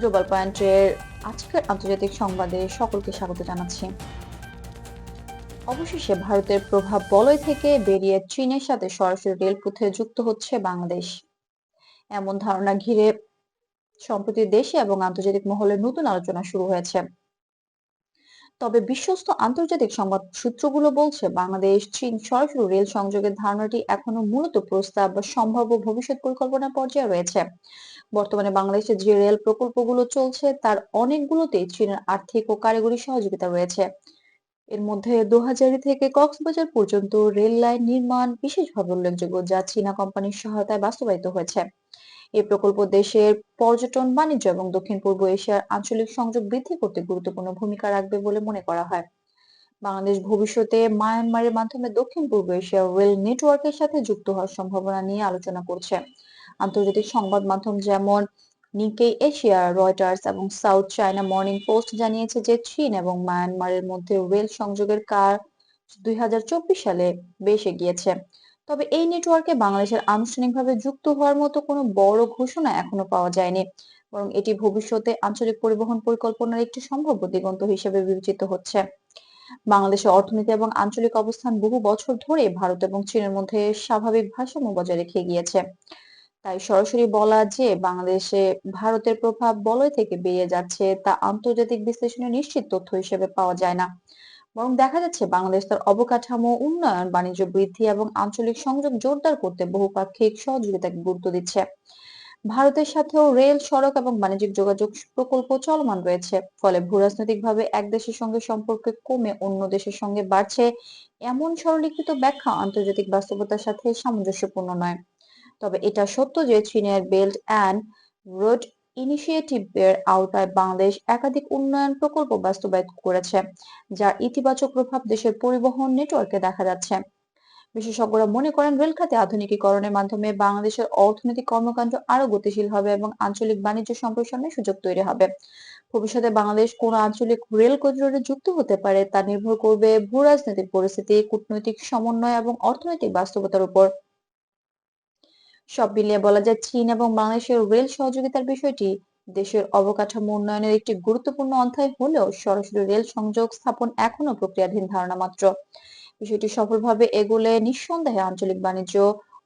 Global পয়েন্টের আজকের আন্তর্জাতিক সংবাদে সকলকে স্বাগত জানাচ্ছি। অবশেষে ভারতের প্রভাব বলয় থেকে বেরিয়ে চীনের সাথে সরাসরি রেলপথে যুক্ত হচ্ছে বাংলাদেশ। এমন ধারণা ঘিরে সম্প্রতি দেশে এবং আন্তর্জাতিক মহলে নতুন আলোচনা শুরু হয়েছে। তবে বিশ্বস্ত আন্তর্জাতিক সংবাদ সূত্রগুলো বলছে, বাংলাদেশ, চীন সরাসরি রেল সংযোগের ধারণাটি এখনও মূলত প্রস্তাব বা সম্ভাব্য ভবিষ্যৎ পরিকল্পনা পর্যায়ে রয়েছে। বর্তমানে বাংলাদেশে যে রেল প্রকল্পগুলো চলছে, তার অনেকগুলোতেই চীনের আর্থিক ও কারিগরি সহযোগিতা রয়েছে। এর মধ্যে দোহাজারি থেকে কক্সবাজার পর্যন্ত রেল লাইন নির্মাণ বিশেষভাবে উল্লেখযোগ্য, যা চীনা কোম্পানির সহায়তায় বাস্তবায়িত হয়েছে। এই প্রকল্প দেশের পর্যটন, বাণিজ্য এবং দক্ষিণ পূর্ব এশিয়ার আঞ্চলিক সংযোগ বৃদ্ধি করতে গুরুত্বপূর্ণ ভূমিকা রাখবে বলে মনে করা হয়। বাংলাদেশ ভবিষ্যতে মায়ানমারের মাধ্যমে দক্ষিণ পূর্ব এশিয়ার রেল নেটওয়ার্কের সাথে যুক্ত হওয়ার সম্ভাবনা নিয়ে আলোচনা করছে। আন্তর্জাতিক সংবাদ মাধ্যম যেমন নিকে এশিয়া রয়টার্স এবং সাউথ চায়না মর্নিং পোস্ট জানিয়েছে যে চীন এবং মায়ানমারের মধ্যে রেল সংযোগের কাজ দুই সালে বেশ এগিয়েছে। তবে এই নেটওয়ার্কে বাংলাদেশের আনুষ্ঠানিকভাবে যুক্ত হওয়ার মতো কোনো বড় ঘোষণা এখনও পাওয়া যায়নি। বরং এটি ভবিষ্যতে আঞ্চলিক পরিবহন পরিকল্পনার একটি সম্ভাব্য দিগন্ত হিসেবে বিবেচিত হচ্ছে। বাংলাদেশের অর্থনীতি এবং আঞ্চলিক অবস্থান বহু বছর ধরে ভারত এবং চীনের মধ্যে স্বাভাবিক ভারসাম্য বজায় রেখে গিয়েছে। তাই সরাসরি বলা যে বাংলাদেশে ভারতের প্রভাব বলয় থেকে বেরিয়ে যাচ্ছে তা আন্তর্জাতিক বিশ্লেষণে নিশ্চিত তথ্য হিসেবে পাওয়া যায় না। বরং দেখা যাচ্ছে বাংলাদেশ তার অবকাঠামো, উন্নয়ন, বাণিজ্য বৃদ্ধি এবং আঞ্চলিক সংযোগ জোরদার করতে বহুপাক্ষিক সহযোগিতাকে গুরুত্ব দিচ্ছে। ভারতের সাথেও রেল, সড়ক এবং বাণিজ্যিক যোগাযোগ প্রকল্প চলমান রয়েছে। ফলে ভূরাজনৈতিকভাবে এক দেশের সঙ্গে সম্পর্ক কমে অন্য দেশের সঙ্গে বাড়ছে এমন সরলীকৃত ব্যাখ্যা আন্তর্জাতিক বাস্তবতার সাথে সামঞ্জস্যপূর্ণ নয়। তবে এটা সত্য যে চীনের বেল্ট অ্যান্ড রোড ইনিশিয়েটিভের আওতায় বাংলাদেশ একাধিক উন্নয়ন প্রকল্প বাস্তবায়িত করেছে যার ইতিবাচক প্রভাব দেশের পরিবহন নেটওয়ার্কে দেখা যাচ্ছে। বিশেষজ্ঞরা মনে করেন রেল খাতে আধুনিকীকরণের মাধ্যমে বাংলাদেশের অর্থনৈতিক কর্মকাণ্ড আরও গতিশীল হবে এবং আঞ্চলিক বাণিজ্য সম্প্রসারণের সুযোগ তৈরি হবে। ভবিষ্যতে বাংলাদেশ কোন আঞ্চলিক রেল করিডোরে যুক্ত হতে পারে তা নির্ভর করবে ভূ রাজনৈতিক পরিস্থিতি, কূটনৈতিক সমন্বয় এবং অর্থনৈতিক বাস্তবতার উপর। সব মিলিয়ে বলা যায় চীন এবং বাংলাদেশের রেল সহযোগিতার বিষয়টি দেশের অবকাঠামো উন্নয়নের একটি গুরুত্বপূর্ণ অধ্যায় হলেও সরাসরি রেল সংযোগ স্থাপন এখনও প্রক্রিয়াধীন ধারণা মাত্র। বিষয়টি সফলভাবে এগোলে নিঃসন্দেহে আঞ্চলিক বাণিজ্য,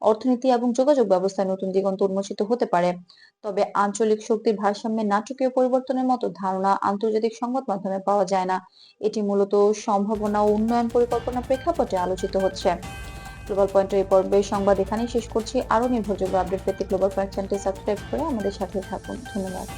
অর্থনীতি এবং যোগাযোগ ব্যবস্থায় নতুন দিগন্ত উন্মোচিত হতে পারে। তবে আঞ্চলিক শক্তির ভারসাম্যে নাটকীয় পরিবর্তনের মতো ধারণা আন্তর্জাতিক সংবাদ মাধ্যমে পাওয়া যায় না। এটি মূলত সম্ভাবনা ও উন্নয়ন পরিকল্পনা প্রেক্ষাপটে আলোচিত হচ্ছে। গ্লোবাল পয়েন্টের এই পর্বে সংবাদ এখানেই শেষ করছি। আরও নির্ভরযোগ্য আপডেট পেতে গ্লোবাল পয়েন্ট চ্যানেলটি সাবস্ক্রাইব করে আমাদের সাথে থাকুন। ধন্যবাদ।